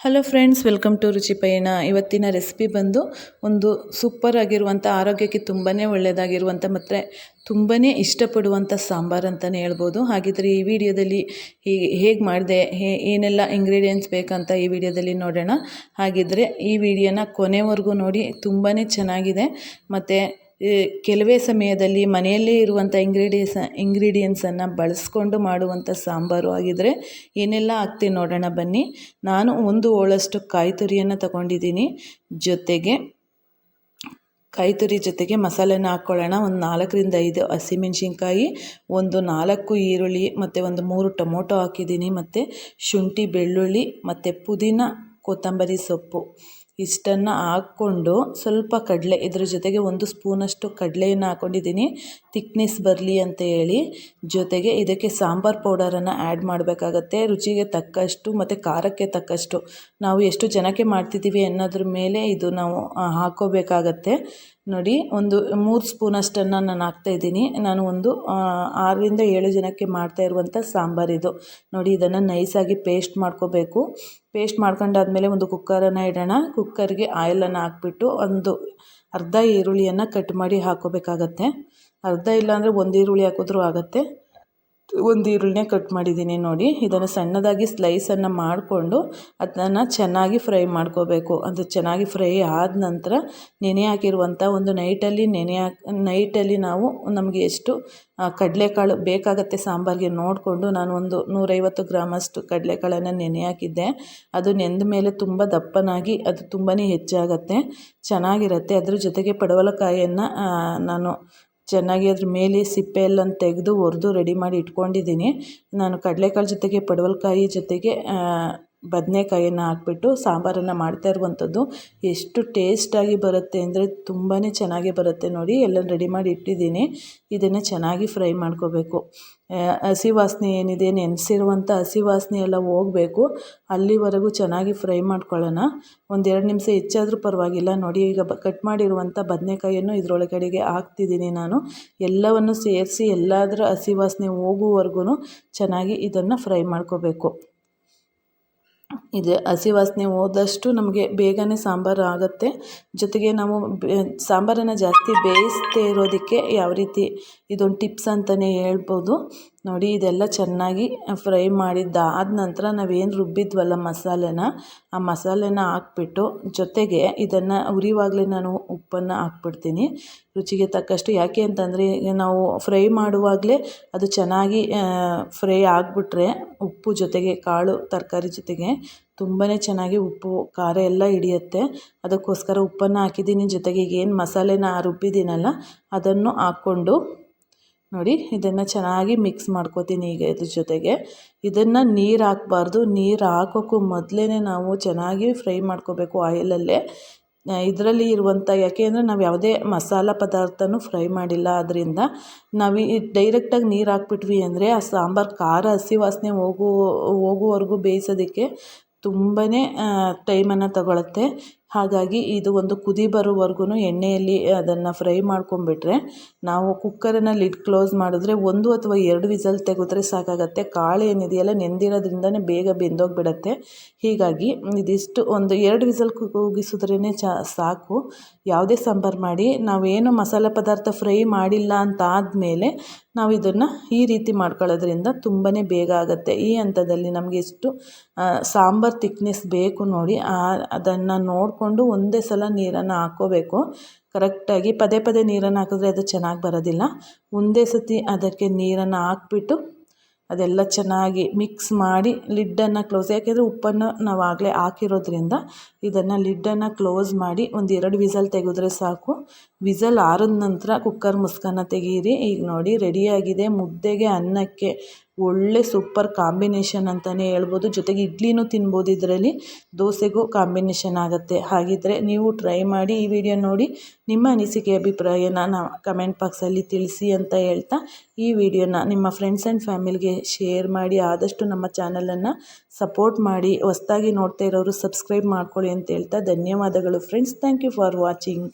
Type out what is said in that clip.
Hello friends welcome to ರುಚಿ ಪಯಣ ಇವತ್ತಿನ ರೆಸಿಪಿ ಬಂದು ಒಂದು ಸೂಪರ್ ಆಗಿರುವಂಥ ಆರೋಗ್ಯಕ್ಕೆ ತುಂಬಾ ಒಳ್ಳೆಯದಾಗಿರುವಂಥ ಮತ್ತು ತುಂಬಾ ಇಷ್ಟಪಡುವಂಥ ಸಾಂಬಾರು ಅಂತಲೇ ಹೇಳ್ಬೋದು. ಹಾಗಿದ್ರೆ ಈ ವಿಡಿಯೋದಲ್ಲಿ ಹೀಗೆ ಮಾಡಿದೆ, ಹೇ, ಏನೆಲ್ಲ ಇಂಗ್ರೀಡಿಯೆಂಟ್ಸ್ ಬೇಕಂತ ಈ ವಿಡಿಯೋದಲ್ಲಿ ನೋಡೋಣ. ಹಾಗಿದ್ರೆ ಈ ವಿಡಿಯೋನ ಕೊನೆವರೆಗೂ ನೋಡಿ ತುಂಬಾ ಚೆನ್ನಾಗಿದೆ. ಮತ್ತು ಕೆಲವೇ ಸಮಯದಲ್ಲಿ ಮನೆಯಲ್ಲೇ ಇರುವಂಥ ಇಂಗ್ರೀಡಿಯನ್ಸ್ ಇಂಗ್ರೀಡಿಯನ್ಸನ್ನು ಬಳಸ್ಕೊಂಡು ಮಾಡುವಂಥ ಸಾಂಬಾರು ಆಗಿದ್ದರೆ ಏನೆಲ್ಲ ಹಾಕ್ತೀನಿ ನೋಡೋಣ ಬನ್ನಿ. ನಾನು ಒಂದು ಓಳಷ್ಟು ಕಾಯಿ ತುರಿಯನ್ನು ತಗೊಂಡಿದ್ದೀನಿ. ಜೊತೆಗೆ ಕಾಯಿ ತುರಿ ಜೊತೆಗೆ ಮಸಾಲೆನ ಹಾಕ್ಕೊಳ್ಳೋಣ ಒಂದು ನಾಲ್ಕರಿಂದ ಐದು ಹಸಿಮೆಣ್ಸಿನ್ಕಾಯಿ, ಒಂದು ನಾಲ್ಕು ಈರುಳ್ಳಿ, ಮತ್ತು ಒಂದು ಮೂರು ಟೊಮೊಟೊ ಹಾಕಿದ್ದೀನಿ. ಮತ್ತು ಶುಂಠಿ, ಬೆಳ್ಳುಳ್ಳಿ, ಮತ್ತು ಪುದೀನ, ಕೊತ್ತಂಬರಿ ಸೊಪ್ಪು. ಇಷ್ಟನ್ನು ಹಾಕ್ಕೊಂಡು ಸ್ವಲ್ಪ ಕಡಲೆ, ಇದ್ರ ಜೊತೆಗೆ ಒಂದು ಸ್ಪೂನಷ್ಟು ಕಡಲೆಯನ್ನು ಹಾಕ್ಕೊಂಡಿದ್ದೀನಿ ತಿಕ್ನೆಸ್ ಬರಲಿ ಅಂತ ಹೇಳಿ. ಜೊತೆಗೆ ಇದಕ್ಕೆ ಸಾಂಬಾರು ಪೌಡರನ್ನು ಆ್ಯಡ್ ಮಾಡಬೇಕಾಗತ್ತೆ. ರುಚಿಗೆ ತಕ್ಕಷ್ಟು ಮತ್ತು ಖಾರಕ್ಕೆ ತಕ್ಕಷ್ಟು. ನಾವು ಎಷ್ಟು ಜನಕ್ಕೆ ಮಾಡ್ತಿದ್ದೀವಿ ಅನ್ನೋದ್ರ ಮೇಲೆ ಇದು ನಾವು ಹಾಕ್ಕೋಬೇಕಾಗತ್ತೆ ನೋಡಿ, ಒಂದು ಮೂರು ಸ್ಪೂನಷ್ಟನ್ನು ನಾನು ಹಾಕ್ತಾಯಿದ್ದೀನಿ ನಾನು ಒಂದು ಆರರಿಂದ ಏಳು ಜನಕ್ಕೆ ಮಾಡ್ತಾ ಇರುವಂಥ ಸಾಂಬಾರಿದು ನೋಡಿ, ಇದನ್ನು ನೈಸಾಗಿ ಪೇಸ್ಟ್ ಮಾಡ್ಕೋಬೇಕು. ಪೇಸ್ಟ್ ಮಾಡ್ಕೊಂಡಾದ್ಮೇಲೆ ಒಂದು ಕುಕ್ಕರನ್ನು ಇಡೋಣ. ಕುಕ್ಕರ್ಗೆ ಆಯಿಲನ್ನು ಹಾಕ್ಬಿಟ್ಟು ಒಂದು ಅರ್ಧ ಈರುಳ್ಳಿಯನ್ನು ಕಟ್ ಮಾಡಿ ಹಾಕೋಬೇಕಾಗತ್ತೆ ಅರ್ಧ ಇಲ್ಲಾಂದರೆ ಒಂದು ಈರುಳ್ಳಿ ಹಾಕಿದ್ರೂ ಆಗುತ್ತೆ. ಒಂದು ಈರುಳ್ಳಿನೇ ಕಟ್ ಮಾಡಿದ್ದೀನಿ ನೋಡಿ. ಇದನ್ನು ಸಣ್ಣದಾಗಿ ಸ್ಲೈಸನ್ನು ಮಾಡಿಕೊಂಡು ಅದನ್ನು ಚೆನ್ನಾಗಿ ಫ್ರೈ ಮಾಡ್ಕೋಬೇಕು. ಅದು ಚೆನ್ನಾಗಿ ಫ್ರೈ ಆದ ನಂತರ ನೆನೆ ಹಾಕಿರುವಂಥ ಒಂದು ನೈಟಲ್ಲಿ ನೆನೆ ಹಾಕಿ ನೈಟಲ್ಲಿ ನಾವು ನಮಗೆ ಎಷ್ಟು ಕಡಲೆಕಾಳು ಬೇಕಾಗತ್ತೆ ಸಾಂಬಾರಿಗೆ ನೋಡಿಕೊಂಡು ನಾನು ಒಂದು ನೂರೈವತ್ತು ಗ್ರಾಮಷ್ಟು ಕಡಲೆಕಾಳನ್ನು ನೆನೆ ಹಾಕಿದ್ದೆ. ಅದು ನೆಂದ ಮೇಲೆ ತುಂಬ ದಪ್ಪನಾಗಿ ಅದು ತುಂಬಾ ಹೆಚ್ಚಾಗತ್ತೆ. ಚೆನ್ನಾಗಿರುತ್ತೆ. ಅದ್ರ ಜೊತೆಗೆ ಪಡವಲಕಾಯಿಯನ್ನು ನಾನು ಚೆನ್ನಾಗಿ ಅದ್ರ ಮೇಲೆ ಸಿಪ್ಪೆ ಎಲ್ಲ ತೆಗೆದು ಒರೆದು ರೆಡಿ ಮಾಡಿ ಇಟ್ಕೊಂಡಿದ್ದೀನಿ. ನಾನು ಕಡಲೆಕಾಳು ಜೊತೆಗೆ ಪಡವಲಕಾಯಿ ಜೊತೆಗೆ ಬದನೆಕಾಯಿಯನ್ನು ಹಾಕ್ಬಿಟ್ಟು ಸಾಂಬಾರನ್ನು ಮಾಡ್ತಾ ಇರುವಂಥದ್ದು ಎಷ್ಟು ಟೇಸ್ಟಾಗಿ ಬರುತ್ತೆ ಅಂದರೆ ತುಂಬಾ ಚೆನ್ನಾಗಿ ಬರುತ್ತೆ ನೋಡಿ. ಎಲ್ಲ ರೆಡಿ ಮಾಡಿ ಇಟ್ಟಿದ್ದೀನಿ. ಇದನ್ನು ಚೆನ್ನಾಗಿ ಫ್ರೈ ಮಾಡ್ಕೋಬೇಕು. ಹಸಿ ವಾಸನೆ ಏನಿದೆ, ನೆನೆಸಿರುವಂಥ ಹಸಿ ವಾಸನೆ ಎಲ್ಲ ಹೋಗಬೇಕು. ಅಲ್ಲಿವರೆಗೂ ಚೆನ್ನಾಗಿ ಫ್ರೈ ಮಾಡ್ಕೊಳ್ಳೋಣ. ಒಂದೆರಡು ನಿಮಿಷ ಹೆಚ್ಚಾದರೂ ಪರವಾಗಿಲ್ಲ. ನೋಡಿ, ಈಗ ಕಟ್ ಮಾಡಿರುವಂಥ ಬದನೆಕಾಯಿಯನ್ನು ಇದರೊಳಗಡೆಗೆ ಹಾಕ್ತಿದ್ದೀನಿ ನಾನು. ಎಲ್ಲವನ್ನು ಸೇರಿಸಿ ಎಲ್ಲಾದರೂ ಹಸಿ ವಾಸನೆ ಹೋಗುವವರೆಗೂ ಚೆನ್ನಾಗಿ ಇದನ್ನು ಫ್ರೈ ಮಾಡ್ಕೋಬೇಕು. ಇದೆ. ಹಸಿ ವಾಸನೆ ಹೋದಷ್ಟು ನಮಗೆ ಬೇಗನೆ ಸಾಂಬಾರು ಆಗುತ್ತೆ. ಜೊತೆಗೆ ನಾವು ಸಾಂಬಾರನ್ನು ಜಾಸ್ತಿ ಬೇಯಿಸದೇ ಇರೋದಕ್ಕೆ ಯಾವ ರೀತಿ ಇದೊಂದು ಟಿಪ್ಸ್ ಅಂತಲೇ ಹೇಳ್ಬೋದು. ನೋಡಿ, ಇದೆಲ್ಲ ಚೆನ್ನಾಗಿ ಫ್ರೈ ಮಾಡಿದ್ದಾದ ನಂತರ ನಾವೇನು ರುಬ್ಬಿದ್ವಲ್ಲ ಮಸಾಲೆನ, ಆ ಮಸಾಲೆನ ಹಾಕ್ಬಿಟ್ಟು ಜೊತೆಗೆ ಇದನ್ನು ಉರಿವಾಗಲೇ ನಾನು ಉಪ್ಪನ್ನು ಹಾಕ್ಬಿಡ್ತೀನಿ. ರುಚಿಗೆ ತಕ್ಕಷ್ಟು ಯಾಕೆ ಅಂತಂದರೆ ನಾವು ಫ್ರೈ ಮಾಡುವಾಗಲೇ ಅದು ಚೆನ್ನಾಗಿ ಫ್ರೈ ಆಗಿಬಿಟ್ರೆ ಉಪ್ಪು ಜೊತೆಗೆ, ಕಾಳು, ತರಕಾರಿ ಜೊತೆಗೆ ತುಂಬಾ ಚೆನ್ನಾಗಿ ಉಪ್ಪು, ಖಾರ ಎಲ್ಲ ಹಿಡಿಯುತ್ತೆ. ಅದಕ್ಕೋಸ್ಕರ ಉಪ್ಪನ್ನು ಹಾಕಿದ್ದೀನಿ. ಜೊತೆಗೆ ಏನು ಮಸಾಲೆನ ರುಬ್ಬಿದ್ದೀನಲ್ಲ, ಅದನ್ನು ಹಾಕ್ಕೊಂಡು ನೋಡಿ, ಇದನ್ನು ಚೆನ್ನಾಗಿ ಮಿಕ್ಸ್ ಮಾಡ್ಕೋತೀನಿ ಈಗ ಇದ್ರ ಜೊತೆಗೆ. ಇದನ್ನು ನೀರು ಹಾಕಬಾರ್ದು. ನೀರು ಹಾಕೋಕ್ಕೂ ಮೊದಲೇ ನಾವು ಚೆನ್ನಾಗಿ ಫ್ರೈ ಮಾಡ್ಕೋಬೇಕು ಆಯಿಲಲ್ಲೇ. ಇದರಲ್ಲಿ ಇರುವಂಥ ಯಾಕೆ ಅಂದರೆ ನಾವು ಯಾವುದೇ ಮಸಾಲ ಪದಾರ್ಥನೂ ಫ್ರೈ ಮಾಡಿಲ್ಲ ಅದರಿಂದ ನಾವು ಡೈರೆಕ್ಟಾಗಿ ನೀರು ಹಾಕ್ಬಿಟ್ವಿ ಅಂದರೆ ಆ ಸಾಂಬಾರು, ಖಾರ, ಹಸಿ ವಾಸನೆ ಹೋಗು ಹೋಗುವವರೆಗೂ ಬೇಯಿಸೋದಕ್ಕೆ ತುಂಬಾ ಟೈಮನ್ನು ತಗೊಳುತ್ತೆ. ಹಾಗಾಗಿ ಇದು ಒಂದು ಕುದಿ ಬರೋವರ್ಗೂ ಎಣ್ಣೆಯಲ್ಲಿ ಅದನ್ನು ಫ್ರೈ ಮಾಡ್ಕೊಂಬಿಟ್ರೆ ನಾವು ಕುಕ್ಕರನ್ನು ಲಿಡ್ ಕ್ಲೋಸ್ ಮಾಡಿದ್ರೆ ಒಂದು ಅಥವಾ ಎರಡು ವಿಸಲ್ ತೆಗೆದ್ರೆ ಸಾಕಾಗತ್ತೆ. ಕಾಳು ಏನಿದೆಯಲ್ಲ ನೆಂದಿರೋದ್ರಿಂದನೇ ಬೇಗ ಬೆಂದೋಗಿಬಿಡತ್ತೆ. ಹೀಗಾಗಿ ಇದಿಷ್ಟು ಒಂದು ಎರಡು ವಿಸಲ್ ಕೂಗಿಸಿದ್ರೇ ಚ, ಸಾಕು. ಯಾವುದೇ ಸಾಂಬಾರು ಮಾಡಿ, ನಾವೇನು ಮಸಾಲೆ ಪದಾರ್ಥ ಫ್ರೈ ಮಾಡಿಲ್ಲ ಅಂತ ಆದಮೇಲೆ ನಾವು ಇದನ್ನು ಈ ರೀತಿ ಮಾಡ್ಕೊಳ್ಳೋದ್ರಿಂದ ತುಂಬಾ ಬೇಗ ಆಗುತ್ತೆ. ಈ ಹಂತದಲ್ಲಿ ನಮಗೆ ಎಷ್ಟು ಸಾಂಬಾರು ತಿಕ್ನೆಸ್ ಬೇಕು ನೋಡಿ ಅದನ್ನು ನೋಡಿಕೊಂಡು ಒಂದೇ ಸಲ ನೀರನ್ನು ಹಾಕ್ಕೋಬೇಕು ಕರೆಕ್ಟಾಗಿ ಪದೇ ಪದೇ ನೀರನ್ನು ಹಾಕಿದ್ರೆ ಅದು ಚೆನ್ನಾಗಿ ಬರೋದಿಲ್ಲ. ಒಂದೇ ಸತಿ ಅದಕ್ಕೆ ನೀರನ್ನು ಹಾಕ್ಬಿಟ್ಟು ಅದೆಲ್ಲ ಚೆನ್ನಾಗಿ ಮಿಕ್ಸ್ ಮಾಡಿ ಲಿಡ್ಡನ್ನು ಕ್ಲೋಸ್ ಯಾಕೆಂದರೆ ಉಪ್ಪನ್ನು ನಾವು ಆಗಲೇ ಹಾಕಿರೋದ್ರಿಂದ ಇದನ್ನು ಲಿಡ್ಡನ್ನು ಕ್ಲೋಸ್ ಮಾಡಿ ಒಂದು ಎರಡು ವಿಸಲ್ ತೆಗೆದ್ರೆ ಸಾಕು. ವಿಸಲ್ ಆರಿದ ನಂತರ ಕುಕ್ಕರ್ ಮುಸ್ಕನ್ನು ತೆಗೀರಿ. ಈಗ ನೋಡಿ ರೆಡಿಯಾಗಿದೆ ಮುದ್ದೆಗೆ ಅನ್ನಕ್ಕೆ ಒಳ್ಳೆ ಸೂಪರ್ ಕಾಂಬಿನೇಷನ್ ಅಂತಲೇ ಹೇಳ್ಬೋದು. ಜೊತೆಗೆ ಇಡ್ಲಿನೂ ತಿನ್ಬೋದು ಇದರಲ್ಲಿ. ದೋಸೆಗೂ ಕಾಂಬಿನೇಷನ್ ಆಗುತ್ತೆ. ಹಾಗಿದ್ದರೆ ನೀವು ಟ್ರೈ ಮಾಡಿ ಈ ವಿಡಿಯೋ ನೋಡಿ. ನಿಮ್ಮ ಅನಿಸಿಕೆ, ಅಭಿಪ್ರಾಯನ ನಾ ಕಮೆಂಟ್ ಬಾಕ್ಸಲ್ಲಿ ತಿಳಿಸಿ ಅಂತ ಹೇಳ್ತಾ ಈ ವಿಡಿಯೋನ ನಿಮ್ಮ ಫ್ರೆಂಡ್ಸ್ ಆ್ಯಂಡ್ ಫ್ಯಾಮಿಲಿಗೆ ಶೇರ್ ಮಾಡಿ. ಆದಷ್ಟು ನಮ್ಮ ಚಾನಲನ್ನು ಸಪೋರ್ಟ್ ಮಾಡಿ. ಹೊಸ್ದಾಗಿ ನೋಡ್ತಾ ಇರೋರು ಸಬ್ಸ್ಕ್ರೈಬ್ ಮಾಡ್ಕೊಳ್ಳಿ ಅಂತ ಹೇಳ್ತಾ ಧನ್ಯವಾದಗಳು friends. Thank you for watching.